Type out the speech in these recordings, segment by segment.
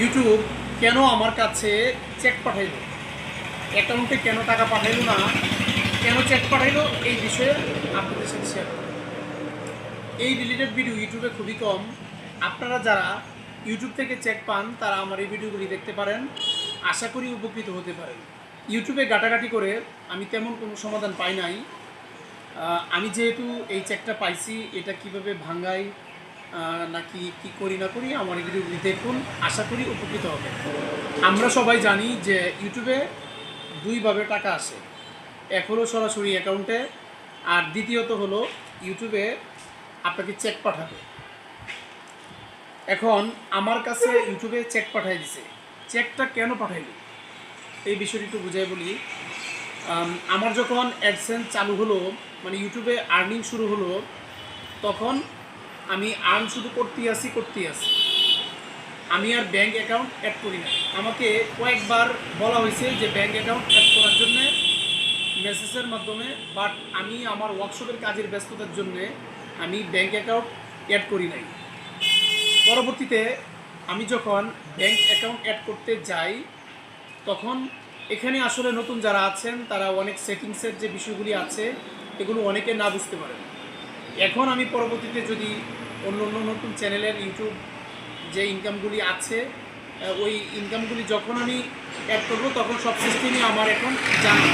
YouTube কেন আমার কাছে চেক পাঠাইলো? অ্যাকাউন্টে কেন টাকা পাঠাইলো না? কেন চেক পাঠাইলো? এই বিষয়ে আপনাদের সাথে শেয়ার এই রিলেটেড ভিডিও ইউটিউবে খুবই কম। আপনারা যারা ইউটিউব থেকে চেক পান, তারা আমার এই ভিডিওগুলি দেখতে পারেন। আশা করি উপকৃত হতে পারেন। ইউটিউবে ঘাটাঘাটি করে আমি তেমন কোনো সমাধান পাই নাই। আমি যেহেতু এই চেকটা পাইছি, এটা কীভাবে ভাঙ্গাই নাকি কি করি না করি আমার ভিডিওগুলি দেখুন আশা করি উপকৃত হবে। আমরা সবাই জানি যে ইউটিউবে দুইভাবে টাকা আসে। এক হলো সরাসরি অ্যাকাউন্টে আর দ্বিতীয়ত হলো ইউটিউবে আপনাকে চেক পাঠাবে। এখন আমার কাছে ইউটিউবে চেক পাঠাই দিছে। চেকটা কেন পাঠাইলো? এই বিষয়টি একটু বুঝাই বলি। আমার যখন অ্যাডসেন্স চালু হলো মানে ইউটিউবে আর্নিং শুরু হলো, তখন আমি আর্ন শুধু করতেই আসি করতেই আসি আমি আর ব্যাংক অ্যাকাউন্ট অ্যাড করি না। আমাকে কয়েকবার বলা হয়েছে যে ব্যাংক অ্যাকাউন্ট অ্যাড করার জন্য মেসেজের মাধ্যমে বাট আমি আমার ওয়ার্কশপের কাজের ব্যস্ততার জন্য আমি ব্যাংক অ্যাকাউন্ট অ্যাড করি নাই। পরবর্তীতে আমি যখন ব্যাংক অ্যাকাউন্ট অ্যাড করতে যাই, তখন এখানে আসলে নতুন যারা আছেন, তারা অনেক সেটিংসের যে বিষয়গুলি আছে, এগুলো অনেকে না বুঝতে পারেন। এখন আমি পরবর্তীতে যদি অন্য অন্য নতুন চ্যানেলের ইউটিউব যে ইনকামগুলি আছে ওই ইনকামগুলি যখন আমি অ্যাড করব, তখন সব সিস্টেমই আমার এখন জানা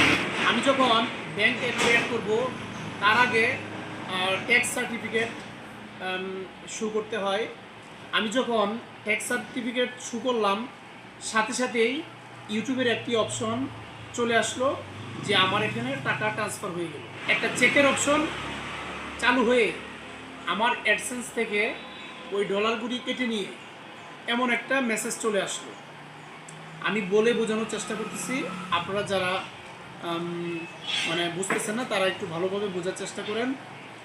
আমি যখন ব্যাংক অ্যাড করব, তার আগে ট্যাক্স সার্টিফিকেট শো করতে হয়। আমি যখন ট্যাক্স সার্টিফিকেট শু করলাম, সাথে সাথেই ইউটিউবের একটি অপশন চলে আসলো যে আমার এখানে টাকা ট্রান্সফার হয়ে গেল। একটা চেকের অপশন চালু হয়ে আমার অ্যাডসেন্স থেকে ওই ডলারগুলি কেটে নিয়ে এমন একটা মেসেজ চলে আসলো। আমি বলে বোঝানোর চেষ্টা করতেছি। আপনারা যারা মানে বুঝতেছেন না, তারা একটু ভালোভাবে বোঝার চেষ্টা করেন।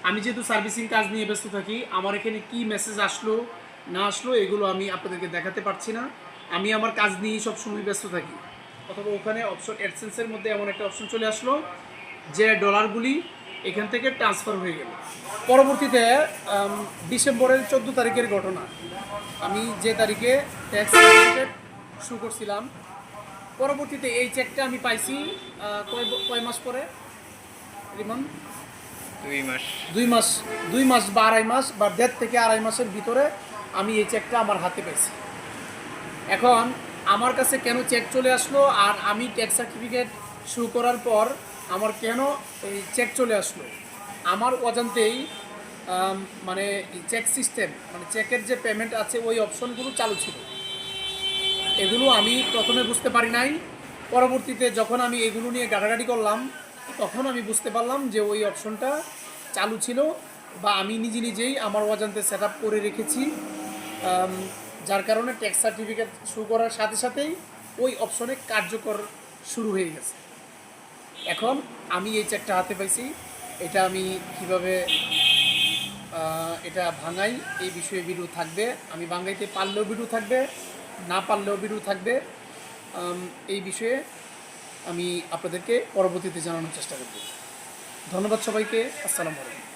আমি যেহেতু সার্ভিসিং কাজ নিয়ে ব্যস্ত থাকি, আমার এখানে কি মেসেজ আসলো, না আসলো, এগুলো আমি আপনাদেরকে দেখাতে পারছি না। আমি আমার কাজ নিয়েই সবসময় ব্যস্ত থাকি। অথবা ওখানে অপশন অ্যাডসেন্সের মধ্যে এমন একটা অপশন চলে আসলো, যে ডলারগুলি এখান থেকে ট্রান্সফার হয়ে গেল। পরবর্তীতে ডিসেম্বরের চোদ্দ তারিখের ঘটনা। আমি যে তারিখে ট্যাক্স সার্টিফিকেট শুরু করছিলাম পরবর্তীতে এই চেকটা আমি পাইছি কয় কয় মাস পরে? রিমন? দুই মাস। দুই মাস দুই মাস বা আড়াই মাস বা দেড় থেকে আড়াই মাসের ভিতরে আমি এই চেকটা আমার হাতে পেয়েছি এখন আমার কাছে কেন চেক চলে আসলো আর আমি ট্যাক্স সার্টিফিকেট শুরু করার পর আমার কেন এই চেক চলে আসলো? আমার অজান্তেই মানে চেক সিস্টেম মানে চেকের যে পেমেন্ট আছে, ওই অপশনগুলো চালু ছিল। এগুলো আমি প্রথমে বুঝতে পারি নাই। পরবর্তীতে যখন আমি এগুলো নিয়ে গাড়াগাড়ি করলাম, তখন আমি বুঝতে পারলাম যে ওই অপশনটা চালু ছিল বা আমি নিজে নিজেই আমার অজান্তে সেট করে রেখেছি। যার কারণে ট্যাক্স সার্টিফিকেট শুরু করার সাথে সাথেই ওই অপশনে কার্যকর শুরু হয়ে গেছে। এখন আমি এই চেকটা হাতে পাইছি। এটা আমি কীভাবে এটা ভাঙাই, এই বিষয়ে বিরু থাকবে। আমি ভাঙাইতে পারলেও বিরু থাকবে, না পারলেও বিরু থাকবে। এই বিষয়ে আমি আপনাদেরকে পরবর্তীতে জানানোর চেষ্টা করব। ধন্যবাদ সবাইকে। আসসালামু আলাইকুম।